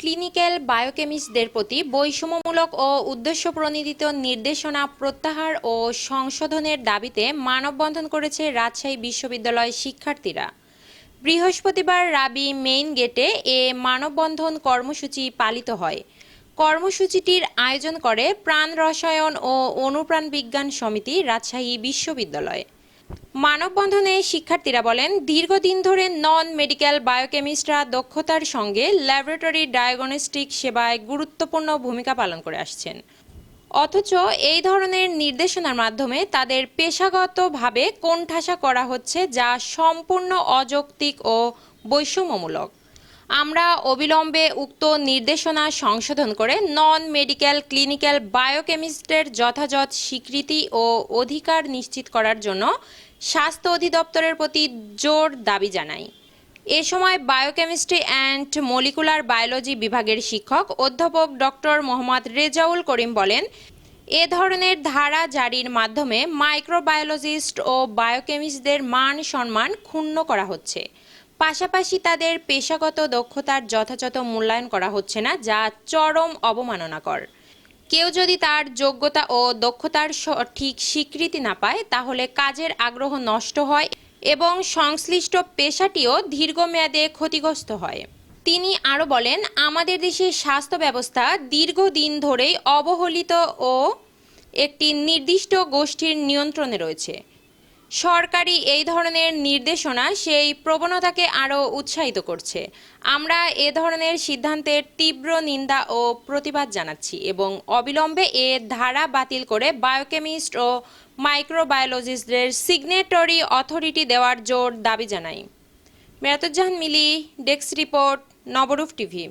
Clinical বায়োকেমিস্টদের প্রতি বৈষম্যমূলক ও উদ্দেশ্য প্রণোদিত নির্দেশনা প্রত্যাহার ও সংশোধনের দাবিতে মানববন্ধন করেছে রাজশাহী বিশ্ববিদ্যালয় শিক্ষার্থীরা। বৃহস্পতিবার রাবি মেইন গেটে এ মানববন্ধন কর্মসূচি পালিত হয়। কর্মসূচিটির আয়োজন করে প্রাণ রসায়ন ও অনুপ্রাণ বিজ্ঞান সমিতি রাজশাহী বিশ্ববিদ্যালয়। মানববন্ধনে শিক্ষার্থীরা বলেন, দীর্ঘদিন ধরে নন মেডিকেল বায়োকেমিস্টরা দক্ষতার সঙ্গে ল্যাবরেটরি ডায়াগনস্টিক সেবায় গুরুত্বপূর্ণ ভূমিকা পালন করে আসছেন। অথচ এই ধরনের নির্দেশনার মাধ্যমে তাদের পেশাগতভাবে কোণঠাসা করা হচ্ছে যা সম্পূর্ণ অযৌক্তিক ও বৈষম্যমূলক। আমরা অবিলম্বে উক্ত নির্দেশনা সংশোধন করে নন মেডিকেল ক্লিনিক্যাল বায়োকেমিস্টের যথাযথ স্বীকৃতি ও অধিকার নিশ্চিত করার জন্য স্বাস্থ্য অধিদপ্তরের প্রতি জোর দাবি জানাই। এ সময় বায়োকেমিস্ট্রি অ্যান্ড মলিকুলার বায়োলজি বিভাগের শিক্ষক অধ্যাপক ডক্টর মোহাম্মদ রেজাউল করিম বলেন, এ ধরনের ধারা জারির মাধ্যমে মাইক্রোবায়োলজিস্ট ও বায়োকেমিস্টদের মান সম্মান ক্ষুণ্ণ করা হচ্ছে। পাশাপাশি তাদের পেশাগত দক্ষতার যথাযথ মূল্যায়ন করা হচ্ছে না, যা চরম অবমাননাকর। কেউ যদি তার যোগ্যতা ও দক্ষতার সঠিক স্বীকৃতি না পায়, তাহলে কাজের আগ্রহ নষ্ট হয় এবং সংশ্লিষ্ট পেশাটিও দীর্ঘমেয়াদে ক্ষতিগ্রস্ত হয়। তিনি আরও বলেন, আমাদের দেশের স্বাস্থ্য ব্যবস্থা দীর্ঘদিন ধরেই অবহেলিত ও একটি নির্দিষ্ট গোষ্ঠীর নিয়ন্ত্রণে রয়েছে। সরকারি এই ধরনের নির্দেশনা সেই প্রবণতাকে আরও উৎসাহিত করছে। আমরা এ ধরনের সিদ্ধান্তের তীব্র নিন্দা ও প্রতিবাদ জানাচ্ছি এবং অবিলম্বে এ ধারা বাতিল করে বায়োকেমিস্ট ও মাইক্রোবায়োলজিস্টদের সিগনেটরি অথরিটি দেওয়ার জোর দাবি জানাই। Meratuzzahan Mili, desk report, Nabarup TV.